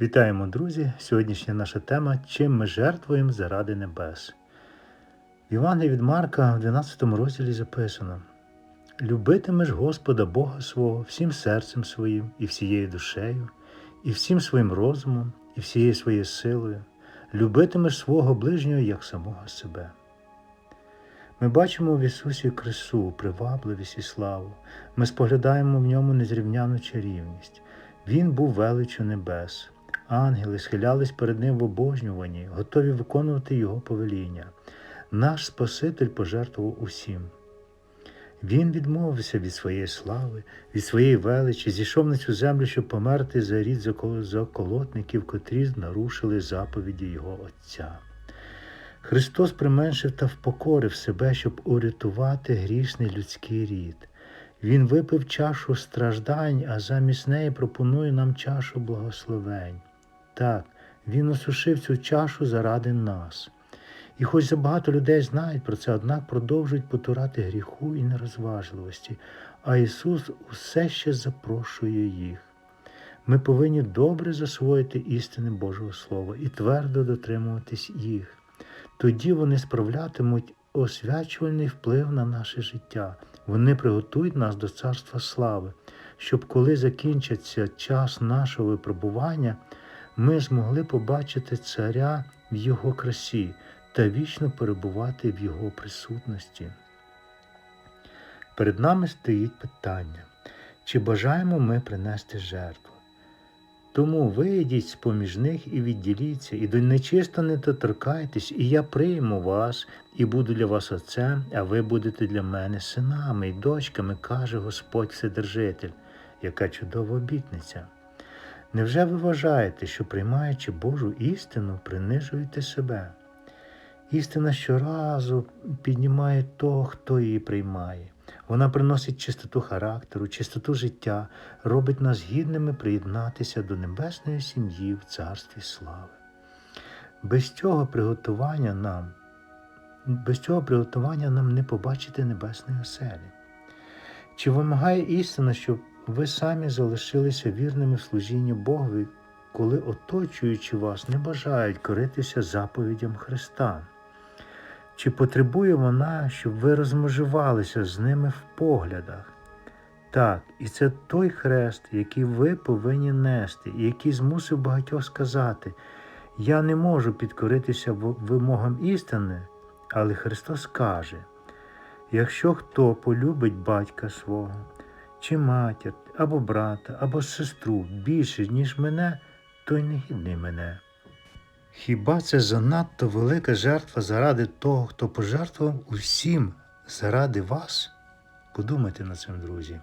Вітаємо, друзі! Сьогоднішня наша тема Чим ми жертвуємо заради небес. В Євангелії від Марка в 12 розділі записано: Любитимеш Господа Бога свого всім серцем своїм, і всією душею, і всім своїм розумом, і всією своєю силою, любитимеш свого ближнього як самого себе. Ми бачимо в Ісусі красу, привабливість і славу. Ми споглядаємо в ньому незрівняну чарівність. Він був величу небес. Ангели схилялись перед ним в обожнюванні, готові виконувати Його повеління. Наш Спаситель пожертвував усім. Він відмовився від своєї слави, від своєї величі, зійшов на цю землю, щоб померти за рід закол- заколотників, котрі нарушили заповіді Його Отця. Христос применшив та впокорив себе, щоб урятувати грішний людський рід. Він випив чашу страждань, а замість неї пропонує нам чашу благословень. Так, Він осушив цю чашу заради нас. І хоч забагато людей знають про це, однак продовжують потурати гріху і нерозважливості, а Ісус усе ще запрошує їх. Ми повинні добре засвоїти істини Божого Слова і твердо дотримуватись їх. Тоді вони справлятимуть освячувальний вплив на наше життя. Вони приготують нас до царства слави, щоб коли закінчиться час нашого випробування, ми змогли побачити царя в його красі та вічно перебувати в його присутності. Перед нами стоїть питання, чи бажаємо ми принести жертву. Тому вийдіть з поміж них і відділіться, і до нечисто не доторкайтесь, і я прийму вас, і буду для вас отцем, а ви будете для мене синами і дочками, каже Господь Вседержитель, яка чудова обітниця. Невже ви вважаєте, що приймаючи Божу істину, принижуєте себе? Істина щоразу піднімає того, хто її приймає. Вона приносить чистоту характеру, чистоту життя, робить нас гідними приєднатися до небесної сім'ї в царстві слави. Без цього приготування нам, без цього приготування нам не побачити небесної оселі. Чи вимагає істина, щоб ви самі залишилися вірними в служінні Богові, коли оточуючи вас не бажають коритися заповідям Христа? Чи потребує вона, щоб ви розмежувалися з ними в поглядах? Так, і це той хрест, який ви повинні нести, і який змусив багатьох сказати: Я не можу підкоритися вимогам істини, але Христос каже: якщо хто полюбить батька свого, чи матір, або брата, або сестру більше, ніж мене, той не гідний мене. Хіба це занадто велика жертва заради того, хто пожертвував усім заради вас? Подумайте над цим, друзі.